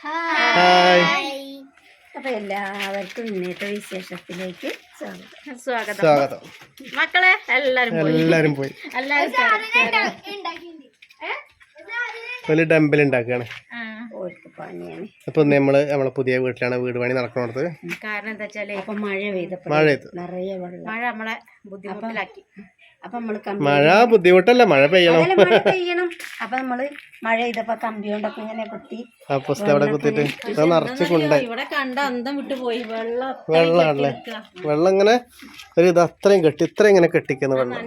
Hi അപ്പൊ എല്ലാവർക്കും ഇന്നത്തെ വിശേഷത്തിലേക്ക് സ്വാഗതം. സ്വാഗതം. മക്കളെ എല്ലാരും പോയി. എല്ലാരും പോയി. എല്ലാരും ഡംബൽ ഉണ്ടാക്കുകയാണ്. അപ്പൊ നമ്മൾ നമ്മളെ പുതിയ വീട്ടിലാണ് വീട് പണി നടക്കുന്നത് കാരണം എന്താ വെച്ചാൽ മഴ പെയ്തപ്പോ മഴ പെയ്തു. നിറയെ വെള്ളം. മഴ നമ്മളെ ബുദ്ധിമുട്ടിലാക്കി. അപ്പൊ നമ്മൾ മഴ ബുദ്ധിമുട്ടല്ല? മഴ പെയ്യണം. മഴ പെയ്യണം. അപ്പൊ നമ്മൾ മഴ ചെയ്തപ്പോ കമ്പി കൊണ്ടൊക്കെ ഇങ്ങനെ കുത്തി അവിടെ കുത്തിട്ട് നിറച്ച് കൊണ്ടായി ഇവിടെ കണ്ട അന്തം വിട്ടു പോയി. വെള്ളം വെള്ളം ഇങ്ങനെ ഒരു ഇത് അത്രയും കെട്ടി ഇത്രയും ഇങ്ങനെ കെട്ടിക്കുന്ന വെള്ളം.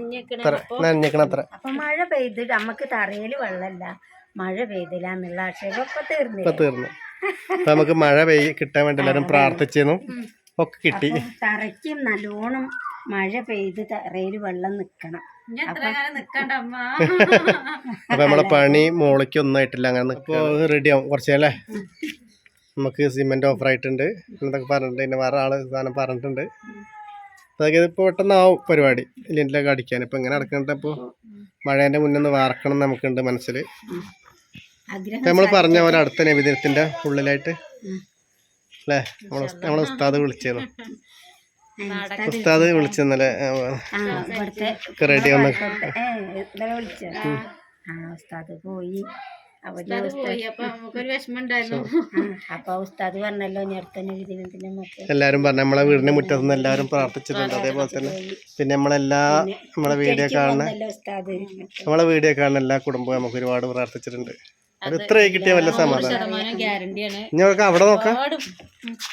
നനഞ്ഞിക്കണ അത്ര അപ്പൊ മഴ പെയ്തിട്ട് നമുക്ക് തറയിൽ വെള്ളമില്ല. മഴ പെയ്തില്ല എന്നുള്ള ആക്ഷേപം ഇപ്പൊ ഇപ്പൊ തീർന്നു. അപ്പൊ നമുക്ക് മഴ പെയ്യ കിട്ടാൻ വേണ്ടി എല്ലാരും പ്രാർത്ഥിച്ചിരുന്നു ഒക്കെ കിട്ടി. തറയ്ക്കും നല്ലോണം മഴ പെയ്ത് തറയിൽ വെള്ളം നിക്കണം. അപ്പൊ നമ്മളെ പണി മോളിക്ക് ഒന്നും ആയിട്ടില്ല അങ്ങനെ അപ്പൊ റെഡിയാവും കുറച്ചല്ലേ നമുക്ക് സിമെന്റ് ഓഫർ ആയിട്ടുണ്ട്. എന്നൊക്കെ പറഞ്ഞിട്ടുണ്ട് പിന്നെ വേറെ ആൾ സാധനം പറഞ്ഞിട്ടുണ്ട്. അതൊക്കെ ഇപ്പൊ പെട്ടെന്നാവും പരിപാടി. ലിൻഡിലൊക്കെ അടിക്കാൻ. ഇപ്പൊ ഇങ്ങനെ അടക്കണ്ട ഇപ്പൊ മഴേന്റെ മുന്നേ ഒന്ന് വാർക്കണം എന്ന് നമുക്കുണ്ട് മനസ്സിൽ. നമ്മൾ പറഞ്ഞ പോലെ അടുത്ത നബിദിനത്തിന്റെ ഉള്ളിലായിട്ട് അല്ലേ? നമ്മളെ നമ്മളെ ഉസ്താദ് വിളിച്ചിരുന്നു ഉസ്താദ് വിളിച്ചെന്നല്ലേ ആ ഇവിടുത്തെ റെഡി ആ ഉസ്താദ് പോയി. എല്ലാരും പറഞ്ഞു നമ്മളെ വീടിന്റെ മുറ്റത്ത് നിന്ന് എല്ലാവരും പ്രാർത്ഥിച്ചിട്ടുണ്ട്. അതേപോലെ തന്നെ പിന്നെ നമ്മളെല്ലാ നമ്മളെ വീഡിയോ കാണുന്ന നമ്മളെ വീഡിയോ കാണുന്ന എല്ലാ കുടുംബവും നമുക്ക് ഒരുപാട് പ്രാർത്ഥിച്ചിട്ടുണ്ട്. അത് ഇത്ര കിട്ടിയ വല്ല സമാധാനം. ശതമാനം ഗ്യാരണ്ടിയാണ് ഇനി നമുക്ക് അവിടെ നോക്കാം.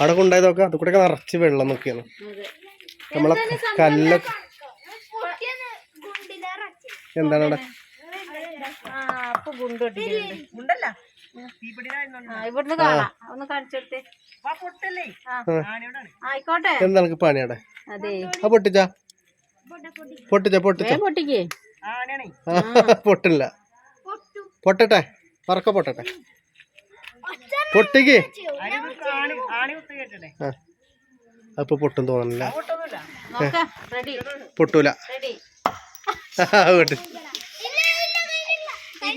അവിടെ കൊണ്ടായി നോക്കാം. അത് കൂടെ നിറച്ച് വെള്ളം നോക്കിയാണ്. നമ്മളെ കല്ല എന്താണ് അവിടെ? എന്താണ് പണി അവിടെ? പൊട്ടിച്ചാ? പൊട്ടിച്ചാ പൊട്ടിച്ച? പൊട്ടില്ല. പൊട്ടട്ടെ. പറക്ക പൊട്ടട്ടെ പൊട്ടിക്ക് അപ്പൊ പൊട്ടും റെഡി. പൊട്ടൂല.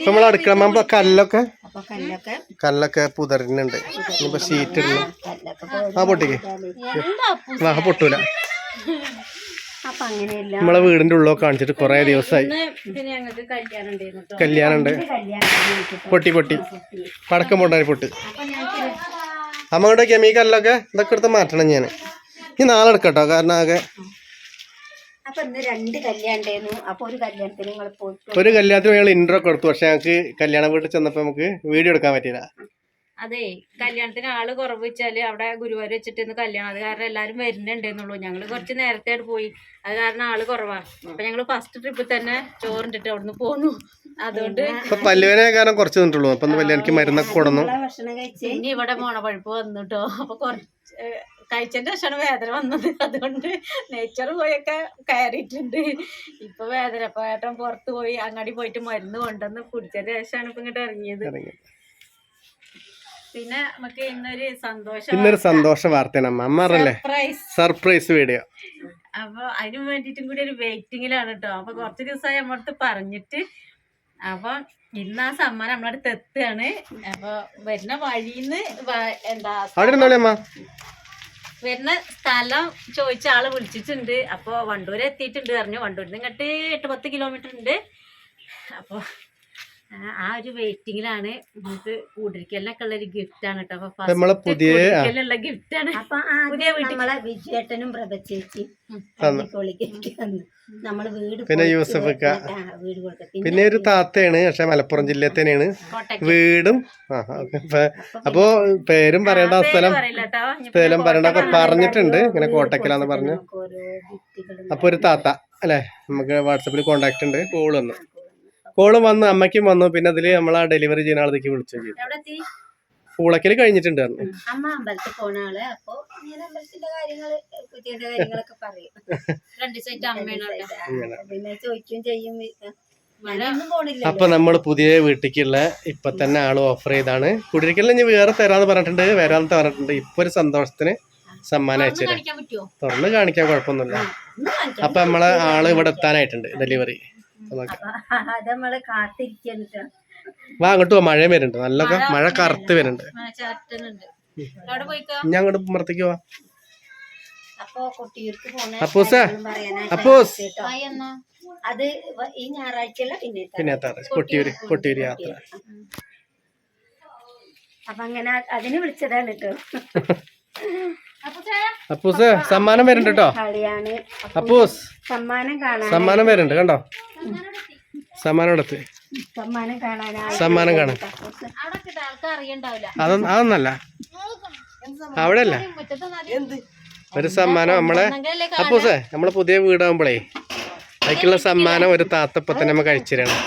നമ്മൾ അടുക്കള നമ്മളെ കല്ലൊക്കെ? കല്ലൊക്കെ. കല്ലൊക്കെ പുതറിനുണ്ട് ഇനിയിപ്പോ ഷീറ്റ് ഇടണം ആ പൊട്ടിക്ക്. എന്താ ആ പൊട്ടൂല. അപ്പൊ അങ്ങനെയല്ല. നമ്മളെ വീടിന്റെ ഉള്ളോ കാണിച്ചിട്ട് കൊറേ ദിവസമായി പിന്നെ ഞങ്ങൾക്ക് കല്യാണം ഉണ്ടായിരുന്നു കല്യാണം ഉണ്ട്. പൊട്ടി പൊട്ടി. പടക്കം പൊട്ടാൻ പൊട്ടി. അമ്മയുടെ കെമിക്കലിലൊക്കെ ഇതൊക്കെ എടുത്ത് മാറ്റണം ഞാൻ. ഈ നാളെ എടുക്കട്ടോ കാരണം ആകെ അപ്പൊ ഇന്ന് രണ്ട് കല്യാണം ഉണ്ടായിരുന്നു. അപ്പൊ ഒരു കല്യാണത്തിന് പോയിട്ട് ഒരു കല്യാണത്തിന് ഞങ്ങൾ ഇൻട്രോ ഒക്കെ എടുത്തു. പക്ഷെ ഞങ്ങൾക്ക് കല്യാണം വീട്ടിൽ ചെന്നപ്പോൾ നമുക്ക് വീഡിയോ എടുക്കാൻ പറ്റിയില്ല. അതെ കല്യാണത്തിന് ആൾ കുറവ് വെച്ചാൽ അവിടെ ഗുരുവായൂർ വെച്ചിട്ട് ഇന്ന് കല്യാണം. അത് കാരണം എല്ലാരും വരുന്നുണ്ടെന്നുള്ളൂ. ഞങ്ങൾ കുറച്ച് നേരത്തെ പോയി. അത് കാരണം ആൾ കുറവാ. അപ്പൊ ഞങ്ങൾ ഫസ്റ്റ് ട്രിപ്പിൽ തന്നെ ചോറിട്ടിട്ട് അവിടുന്ന് പോന്നു. അതുകൊണ്ട് ഇപ്പൊ പല്ലുവേനെ കാരണം കുറച്ച് നിന്നിട്ടുള്ളൂ. അപ്പൊ എനിക്ക് മരുന്നൊക്കെ കൊടുന്നു. ഭക്ഷണം ഇനി ഇവിടെ മോണപ്പഴുപ്പ് വന്നിട്ടോ. അപ്പൊ കുറച്ച് കഴിച്ചതിന്റെ ശേഷമാണ് വേദന വന്നത്. അതുകൊണ്ട് നേച്ചർ പോയൊക്കെ കയറിയിട്ടുണ്ട്. ഇപ്പൊ വേദന അപ്പൊ ഏട്ടൻ പുറത്ത് പോയി അങ്ങാടി പോയിട്ട് മരുന്ന് കൊണ്ടുവന്ന് കുടിച്ചതിന് ശേഷമാണ് ഇപ്പൊ ഇങ്ങോട്ട് ഇറങ്ങിയത്. പിന്നെ നമുക്ക് ഇന്നൊരു സന്തോഷം ഇന്നൊരു സന്തോഷ വാർത്തയാണ്. അമ്മ അമ്മ അറിയില്ലേ സർപ്രൈസ് വീഡിയോ അപ്പൊ അതിനു വേണ്ടിട്ടും കൂടി ഒരു വെയിറ്റിംഗിലാണ് കേട്ടോ അപ്പൊ കുറച്ച് ദിവസമായി നമ്മളടുത്ത് പറഞ്ഞിട്ട് അപ്പൊ ഇന്ന് ആ സമ്മാനം നമ്മളടുത്ത് എത്തുകയാണ്. അപ്പൊ വരുന്ന വഴിന്ന് എന്താ വരുന്ന സ്ഥലം ചോദിച്ച ആൾ വിളിച്ചിട്ടുണ്ട്. അപ്പൊ വണ്ടൂര് എത്തിയിട്ടുണ്ട് പറഞ്ഞു. വണ്ടൂരിൽ നിന്ന് ഇങ്ങോട്ട് എട്ട് പത്ത് കിലോമീറ്റർ ഉണ്ട്. അപ്പൊ ആ- ഒരു വെയിറ്റിംഗിലാണ് നമുക്ക് കൂടിരിക്കലിനൊക്കെ ഉള്ള ഒരു ഗിഫ്റ്റ് ആണ് കേട്ടോ അപ്പൊ നമ്മളെ പുതിയ- ഗിഫ്റ്റ് ആണ്. അപ്പൊ നമ്മളെ വിജയേട്ടനും. തന്നു നമ്മൾ വീട് പിന്നെ യൂസഫ് വീട് കൊടുക്ക പിന്നെ ഒരു താത്തയാണ് പക്ഷെ മലപ്പുറം ജില്ലയിൽ തന്നെയാണ്. വീടും ആ അപ്പോ പേരും പറയേണ്ട സ്ഥലം സ്ഥലം പറയേണ്ട പറഞ്ഞിട്ടുണ്ട്. ഇങ്ങനെ കോട്ടക്കലാന്ന് പറഞ്ഞു. അപ്പൊ ഒരു താത്ത അല്ലെ? നമുക്ക് വാട്സപ്പിൽ കോണ്ടാക്ട് ഉണ്ട്. കോൾ വന്നു. കോൾ വന്ന് അമ്മയ്ക്കും വന്നു. പിന്നെ അതിൽ നമ്മൾ ആ ഡെലിവറി ചെയ്യുന്ന ആളത്തേക്ക് വിളിച്ചു പൂളക്കൽ കഴിഞ്ഞിട്ടുണ്ട് അമ്മ അമ്പലത്തിൽ പോണ ആൾ. അപ്പൊ ഞാൻ അമ്പലത്തിന്റെ കാര്യങ്ങൾ കുട്ടിയുടെ കാര്യങ്ങളൊക്കെ പറയും. പിന്നെ ചോദിക്കും ചെയ്യും. ഞാനൊന്നും പോണില്ല അപ്പൊ നമ്മൾ പുതിയ വീട്ടിലേക്കുള്ള ഇപ്പൊ തന്നെ ആൾ ഓഫർ ചെയ്താണ്. കുടിയിരിക്കലിന് ഇനി വേറെ തരാന്ന് പറഞ്ഞിട്ടുണ്ട്. വരാന്ന് പറഞ്ഞിട്ടുണ്ട്. ഇപ്പൊ ഒരു സന്തോഷത്തിന് സമ്മാനം അയച്ചു തരാം തുറന്ന് കാണിക്കാൻ കുഴപ്പമൊന്നുമില്ല. അപ്പൊ നമ്മളെ ആൾ ഇവിടെ എത്താനായിട്ടുണ്ട്. ഡെലിവറി. അത് നമ്മൾ കാത്തിരിക്കാൻ വാ അങ്ങോട്ട് വാ മഴ വരുന്നുണ്ട്. നല്ല മഴ കറുത്ത് വരുന്നുണ്ട്. ചാറ്റനുണ്ട് അവിടെ പോയിക്കോ? ഞാൻ അങ്ങോട്ട് പുറത്തേക്ക് വാ. അപ്പൊ കൊട്ടിയൂർക്ക് പോണ അപ്പൂസേ അപ്പൂസ് അത് ഈ ഞായറാഴ്ച പിന്നെ പിന്നെ കൊട്ടിയൂര് കൊട്ടിയൂര്. യാത്ര. അപ്പൊ അങ്ങനെ അതിന് വിളിച്ചതാണ് കേട്ടോ. അപ്പൂസ്? സമ്മാനം വരുന്നുണ്ട് കേട്ടോ. അപ്പൂസ് സമ്മാനം കാണാൻ സമ്മാനം വരുന്നുണ്ട് കണ്ടോ? സമ്മാനം എടുത്ത്. സമ്മാനം കാണാനായി. സമ്മാനം കാണാൻ. അതൊന്നും അതൊന്നല്ല. അവിടെ അല്ല ഒരു സമ്മാനം നമ്മളെ അപ്പൂസേ നമ്മളെ പുതിയ വീടാകുമ്പോഴേ അതിക്കുള്ള സമ്മാനം ഒരു താത്തപ്പത്തന്നെ നമ്മൾ നമ്മൾ തരണം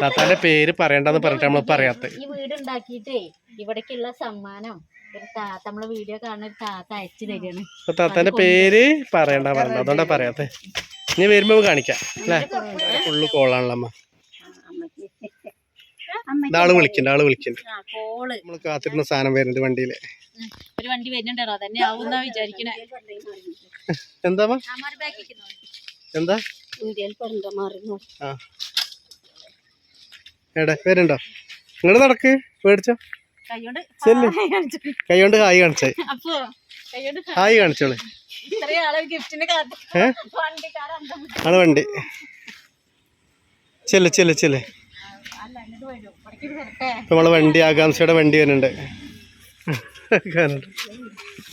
താത്താന്റെ പേര് പറയണ്ടെന്ന് പറഞ്ഞിട്ട് നമ്മൾ പറയാത്ത ഈ വീട് ഉണ്ടാക്കിയിട്ടേ ഇവിടേക്കുള്ള സമ്മാനം ഒരു താത്ത നമ്മളെ വീഡിയോ കാണുന്ന ഒരു താത്ത അയച്ചു തരികയാണ്. അപ്പൊ താത്താന്റെ പേര് പറയണ്ട പറയണ്ട. അതുകൊണ്ടാ പറയാത്ത. ഇനി വരുമ്പോ കാണിക്കാം അല്ലേ? ഫുള്ള് കോളാണല്ലോ അമ്മ. ഇതാൾ വിളിക്കണ്ട ആൾ വിളിക്കണ്ട്. ആ കോൾ. നമ്മൾ കാത്തിരുന്ന സാധനം വരുന്നുണ്ട് വണ്ടിയിൽ. ഒരു വണ്ടി വരുന്നുണ്ടോ അതന്നെ ആവുന്ന വിചാരിക്കണേ. എന്താ എന്താ? എടാ വരുന്നുണ്ടോ? ഇങ്ങോട്ട് നടക്ക് മേടിച്ചോ കൈകൊണ്ട്. ഹായ് കാണിച്ചു. ഹായ്. കാണിച്ചോളെ. ആണ് വണ്ടി. ചെല്ല് ചെല്ല് ചെല്ല്. നമ്മളെ വണ്ടി ആകാംക്ഷയുടെ വണ്ടി വരുന്നുണ്ട്.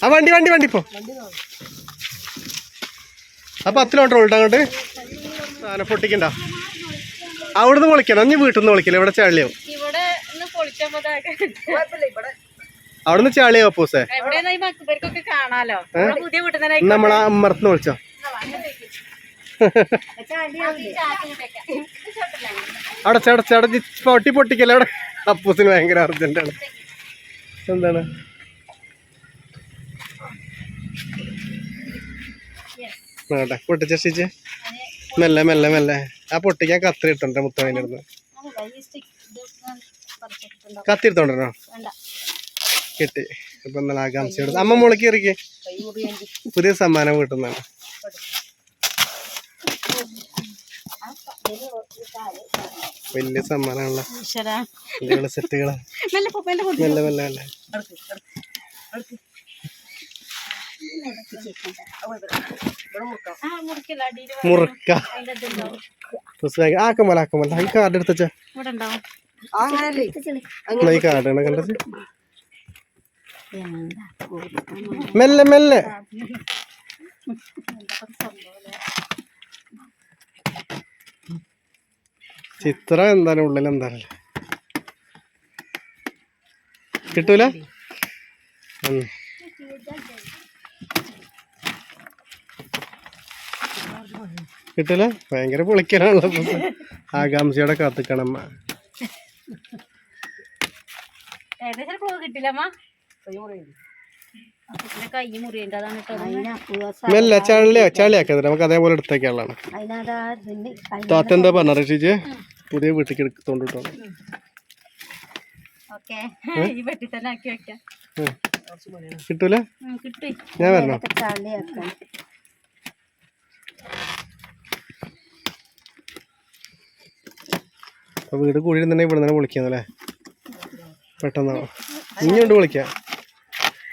ആ വണ്ടി വണ്ടി വണ്ടി പോ ആ പത്ത് കിലോമീറ്റർ ഉള്ളു അങ്ങോട്ട്. സാധനം പൊട്ടിക്കണ്ട. അവിടുന്ന് വിളിക്കണം അഞ്ഞ് വീട്ടിൽ നിന്ന് വിളിക്കില്ല ഇവിടെ ചാളിയാവും. പൊളിച്ചപ്പോ അവിടുന്ന് ചാളിയാവും അപ്പൂസേ കാണാലോ? പുതിയ വീട്ടിൽ നമ്മളെ അമ്മറത്തുനിന്ന് വിളിച്ചോ? അവിടെ ചേട്ട ചേട്ട പൊട്ടി പൊട്ടിക്കല്ലേ അവിടെ? അപ്പൂസിന് ഭയങ്കര അർജന്റാണ് എന്താണ്? നോട്ടെ പൊട്ടിച്ചേ മെല്ലെ മെല്ലെ മെല്ലെ. ആ പൊട്ടിക്കാൻ കത്തി ഇട്ടുണ്ട് മുത്തവന്റെ അടുത്ത് കത്തി എടുത്തോണ്ടോ വേണ്ട. കിട്ടി. ഇപ്പൊ ഇന്നലെ ആകാംക്ഷയോട് അമ്മ മുളക്കി ഇറക്കി പുതിയ സമ്മാനം കിട്ടുന്നതാണ്. വലിയ സമ്മാനമാണല്ലോ. വലിയ സെറ്റുകളാ. മെല്ലെ മുറുക്ക. ആക്കുമ്പോൾ ഈ കാർഡ് എടുത്തച്ചാ കണ്ടത്? മെല്ലെ മെല്ലെ. ചിത്രം എന്താണ് ഉള്ളിൽ എന്താണ് കിട്ടൂല? ഉം. കിട്ടൂല? ഭയങ്കര പൊളിക്കലാണല്ലോ. ആകാംക്ഷയോടെ കാത്തിക്കണം. ഏകദേശം ക്ലൂ കിട്ടില്ല അമ്മ. കൈ മുറിയുണ്ട് അതാണ്. മെല്ലെ ചളിയാ ചളിയാക്കരുത് നമുക്ക് അതേപോലെ എടുത്തേക്കാളാണ് താത്ത എന്താ പറഞ്ഞ റഷീജ് പുതിയ വീട്ടിലേക്ക് എടുത്തോണ്ട് കിട്ടോ ഓക്കെ. ഈ പെട്ടി തന്നെ ആക്കി വെക്കാം. കിട്ടൂല? ഉം, കിട്ടി. ഞാൻ വരണോ? ചളിയാക്കാൻ അപ്പൊ വീട് കൂടി ഇരുന്നുണ്ടെങ്കിൽ ഇവിടെ തന്നെ വിളിക്കാന്നല്ലേ പെട്ടെന്നാ. ഇനിയുണ്ട് വിളിക്കാം.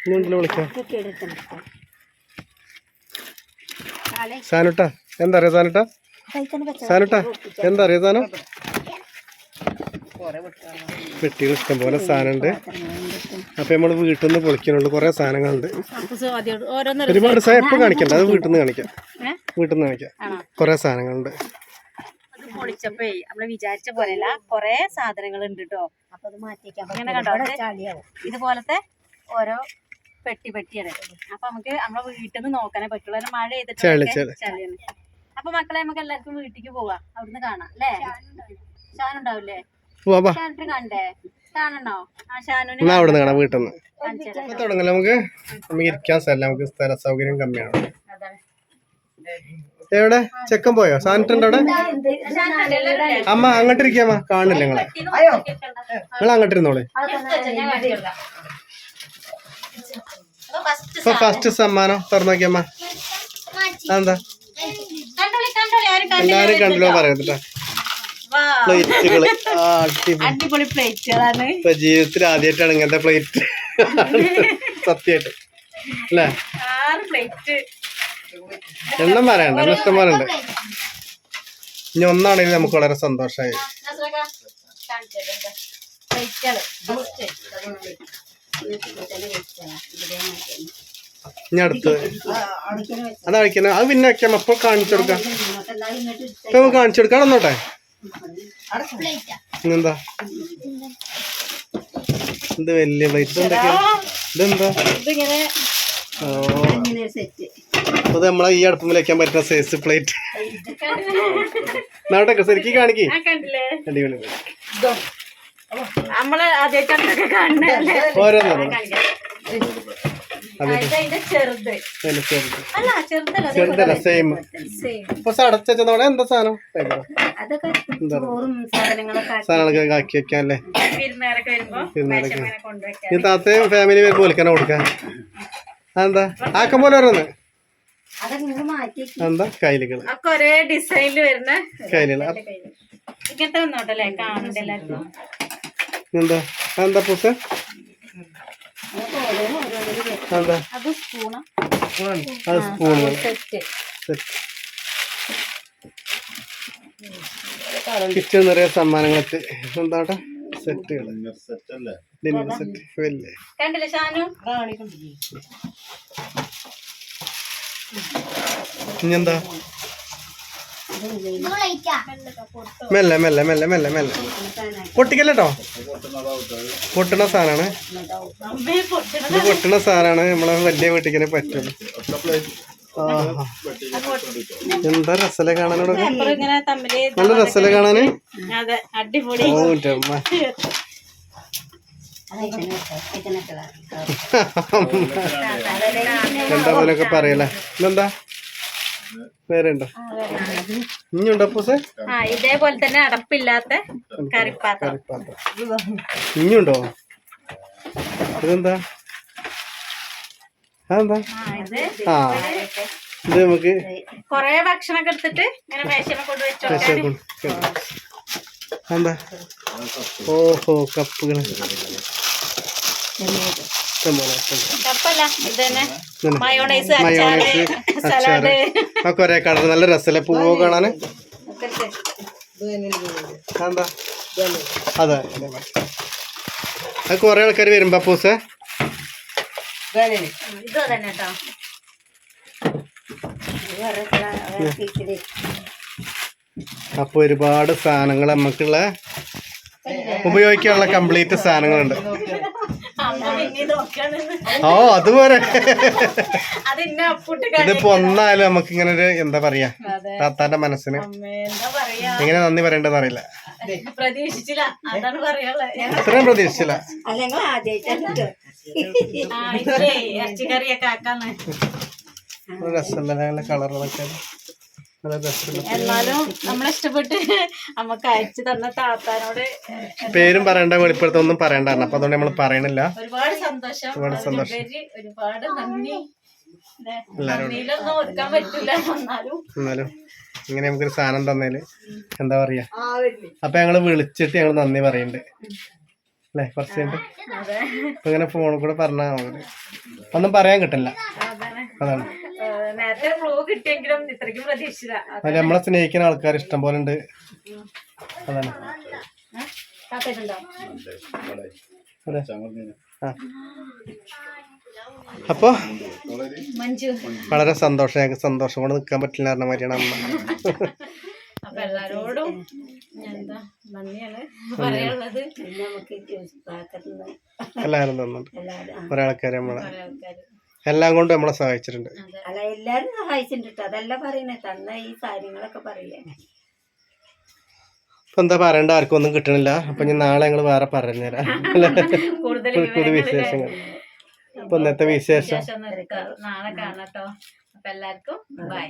ഇനിയുണ്ടല്ലോ വിളിക്കാം. സാനുട്ടാ എന്താ അറിയാ സാനുട്ടാ? സാനുട്ട എന്താ അറിയാ സാധനം ഇഷ്ടം പോലെ സാധനമുണ്ട് അപ്പൊ നമ്മൾ വീട്ടിൽ നിന്ന് പൊളിക്കാനുള്ളൂ കുറെ സാധനങ്ങളുണ്ട്. ഒരുപാട് സാധനം എപ്പോ കാണിക്കണ്ട. അത് വീട്ടിൽ നിന്ന് കാണിക്കാം? വീട്ടിൽ നിന്ന് കാണിക്കാം. കുറെ സാധനങ്ങളുണ്ട്. പൊളിച്ചപ്പോ നമ്മൾ വിചാരിച്ച പോലെയല്ല. കൊറേ സാധനങ്ങൾ ഉണ്ട് കേട്ടോ അപ്പൊ അത് മാറ്റിക്കാൻ ഇങ്ങനെ കണ്ടോ? ഇതുപോലത്തെ ഓരോ പെട്ടി പെട്ടിയാണ്. അപ്പൊ നമുക്ക് നമ്മളെ വീട്ടിൽ നിന്ന് നോക്കാനേ പറ്റുള്ളൂ. മഴ ചെയ്തിട്ട് അപ്പൊ മക്കളെ നമുക്ക് എല്ലാവർക്കും വീട്ടിലേക്ക് പോവാം. അവിടുന്ന് കാണാം അല്ലേ? ഷാനുണ്ടാവില്ലേ. ഷാനിട്ട് കണ്ടേ? കാണണോ? ആ ഷാനുവിന് എന്നാ അവിടെ നിന്ന് കാണാം വീട്ടിൽ നിന്ന് കാണിച്ചു തരാം. അപ്പൊ തുടങ്ങാം നമുക്ക്? നമുക്ക് ഇരിക്കാൻ സ്ഥലം നമുക്ക് സ്ഥല സൗകര്യം കമ്മിയാണ്. എവിടെ? ചെക്കൻ പോയോ? സാനിട്ടുണ്ട് അവിടെ? അമ്മ അങ്ങോട്ട് ഇരിക്കാമ്മ കാണില്ല നിങ്ങളെ? നിങ്ങൾ അങ്ങോട്ട് ഇരുന്നോളെ ഞാൻ കാണിച്ചു തരാം. അപ്പൊ ഇപ്പൊ ഫസ്റ്റ് സമ്മാനം തുറന്നു നോക്കിയമ്മ അതെന്താ? കണ്ടോളി കണ്ടോളി. ആരും കണ്ടില്ല എല്ലാരും കണ്ടല്ലോ പറയുന്നുട്ടാ പ്ലേറ്റുകൾ. അടിപൊളി. പ്ലേറ്റുകളാണ് ഇപ്പൊ ജീവിതത്തിൽ ആദ്യമായിട്ടാണ് ഇങ്ങനത്തെ പ്ലേറ്റ്. സത്യമായിട്ട്. അല്ലേ? ആറ് പ്ലേറ്റ്. എണ്ണം പറയണ്ട എണ്ണം ഇഷ്ടം പോലെ ഉണ്ട് ഇനി ഒന്നാണെങ്കിൽ നമുക്ക് വളരെ സന്തോഷമായി. ഇനി അടുത്ത്. അത് അത് പിന്നെ വെക്കാം. അപ്പൊ കാണിച്ചു കൊടുക്കാം. ഇപ്പൊ നമുക്ക് കാണിച്ചു കൊടുക്കാം. വന്നോട്ടെ ഇന്നെന്താ? ഇത് വലിയ പ്ലേറ്റ് എന്തൊക്കെയാ ഇതെന്താ? ഇതിങ്ങനെ ഓ. അത് നമ്മളെ ഈ അടുപ്പിൽ വെക്കാൻ പറ്റുന്ന സൈസ് പ്ലേറ്റ് നാട്ടെ ശരിക്കും കാണിക്കേ. ആ കണ്ടില്ലേ? അടിപൊളി നമ്മൾ ആദ്യമായിട്ടൊക്കെ കാണുന്നല്ലേ ഓരോന്നും അതിന്റെ ചെറുത്. അല്ല ചെറുതല്ല സെയിം same. ഇപ്പൊ അടച്ചോടെ എന്താ സാധനം? സാധനങ്ങളൊക്കെ ആക്കി. വെക്കാൻ അല്ലേ ഈ താത്തയും ഫാമിലി വരുമ്പോ കൊടുക്കാൻ അതെന്താ? ആക്കം പോലെ ഓരോന്ന് അതൊക്കെ നിങ്ങൾ മാറ്റി വെക്ക്. എന്താ? കൈലുകൾ ഒക്കെ ഒരേ ഡിസൈനിൽ വരുന്ന കൈലുകൾ ഇങ്ങനത്തെ വന്നോട്ടല്ലേ? കാണണ്ടല്ലേ എന്താ? എന്താ പൂസ. എന്താ? അത് സ്പൂണ്. അത് നിറയെ സമ്മാനങ്ങളൊക്കെ. എന്താട്ടെ സെറ്റുകൾ ഡിന്നർ സെറ്റ്. വലിയ കണ്ടില്ലേ ഷാനു? ഇനിയെന്താ? മെല്ലെ മെല്ലെ മെല്ലെ മെല്ലെ മെല്ലെ. പൊട്ടിക്കല്ലോ പൊട്ടണ സാധനമാണ് ഇത് പൊട്ടണ സാധനമാണ് നമ്മളെ വലിയ വീട്ടിക്കനെ പറ്റും എന്താ രസല കാണാനോട് നല്ല രസല കാണാന്? അടിപൊളി ഓ എന്റെ അമ്മ അത് ഇതിനെ വെക്കാം. ഇതിനെ വെക്കാം. എന്താ പോലൊക്കെ പറയല്ലേ? ഇന്നെന്താ? വേറെ ഉണ്ടോ ഇനിയുണ്ടോ പൂസേ ഇതേപോലെ തന്നെ അടപ്പില്ലാത്ത കറിപ്പാത്രം. ഇനിയുണ്ടോ ഇതെന്താ? അതെന്താ? ആ ഇത് നമുക്ക് കൊറേ ഭക്ഷണമൊക്കെ എടുത്തിട്ട് ഇങ്ങനെ മേശമ കൊണ്ട് വെച്ചോ. എന്താ ഓഹോ കപ്പുകൾ കപ്പല്ല ഇത് തന്നെ ഇതന്നെ. മയോണൈസ് അച്ചാറ് കളർ നല്ല രസമല്ലേ പൂവ്. എന്താ അതെ. അത് കൊറേ ആൾക്കാർ വരുമ്പോ പൂസേ ഇത് തന്നെ. കേട്ടോ അപ്പൊ ഒരുപാട് സാധനങ്ങൾ നമുക്കുള്ള ഉപയോഗിക്കാനുള്ള കംപ്ലീറ്റ് സാധനങ്ങളുണ്ട്. ഓ അതുപോലെ. ഇതിപ്പോ ഒന്നായാലും നമുക്ക് ഇങ്ങനെ ഒരു എന്താ പറയാ? താത്താന്റെ മനസ്സിന്. ഇങ്ങനെ എങ്ങനെ നന്ദി പറയേണ്ടതെന്ന് അറിയില്ല. പ്രതീക്ഷിച്ചില്ല. അതാണ് പറയാനുള്ളത്. ഇത്രയും പ്രതീക്ഷിച്ചില്ല. ഇറച്ചിക്കറിയൊക്കെ ആക്കാന്ന്. രസമല്ല കളറുകളൊക്കെ. എന്നാലും നമ്മളെ ഇഷ്ടപ്പെട്ട് നമുക്ക് അയച്ചു തന്ന താത്താനോട് പേരും പറയണ്ട വെളിപ്പെടുത്ത ഒന്നും പറയണ്ട. അപ്പൊ അതുകൊണ്ട് നമ്മൾ പറയണില്ല. ഒരുപാട് സന്തോഷം. ഒരുപാട് സന്തോഷം. ഒരുപാട് നന്ദി. എന്നാലും. എന്നാലും ഇങ്ങനെ നമുക്കൊരു സാധനം തന്നേൽ എന്താ പറയാ? അപ്പൊ ഞങ്ങൾ വിളിച്ചിട്ട് ഞങ്ങൾ നന്ദി പറയണ്ട്. അല്ലേ? കുറച്ച് ഇങ്ങനെ ഫോണിൽ കൂടെ പറഞ്ഞാൽ ഒന്നും പറയാൻ കിട്ടില്ല. അതാണ്. നേരത്തെ ഫ്ലൂ കിട്ടിയെങ്കിലും ഇത്രയ്ക്കും പ്രതീക്ഷിച്ചില്ല. അല്ല നമ്മളെ സ്നേഹിക്കുന്ന ആൾക്കാർ ഇഷ്ടം പോലെ ഉണ്ട്. അതാണ്. അപ്പൊ മഞ്ജു. വളരെ സന്തോഷം. ഞങ്ങൾക്ക് സന്തോഷം. കൊണ്ട് നിൽക്കാൻ പറ്റില്ല പറഞ്ഞ മാതിരിയാണ് അമ്മ. അപ്പൊ എല്ലാരോടും എന്താ നന്ദിയാണ് പറയാനുള്ളത്. പിന്നെ നമുക്ക് എല്ലാവരും തന്നുണ്ട് ഒരാൾക്കാരെ നമ്മളെ. എല്ലാം കൊണ്ടും നമ്മളെ സഹായിച്ചിട്ടുണ്ട്. അതെ. അല്ല എല്ലാരും സഹായിച്ചിട്ടുണ്ട് കേട്ടോ അതല്ല പറയുന്നത് തന്ന ഈ കാര്യങ്ങളൊക്കെ പറയില്ലേ? ഇപ്പൊ എന്താ പറയണ്ട? ആർക്കും ഒന്നും കിട്ടണില്ല. അപ്പൊ ഇനി നാളെ ഞങ്ങൾ വേറെ പറഞ്ഞുതരാം. അല്ലേ? കൂടുതൽ പുതിയ വിശേഷങ്ങൾ. അപ്പൊ ഇന്നത്തെ വിശേഷം. നാളെ കാണാട്ടോ അപ്പൊ എല്ലാവർക്കും ബൈ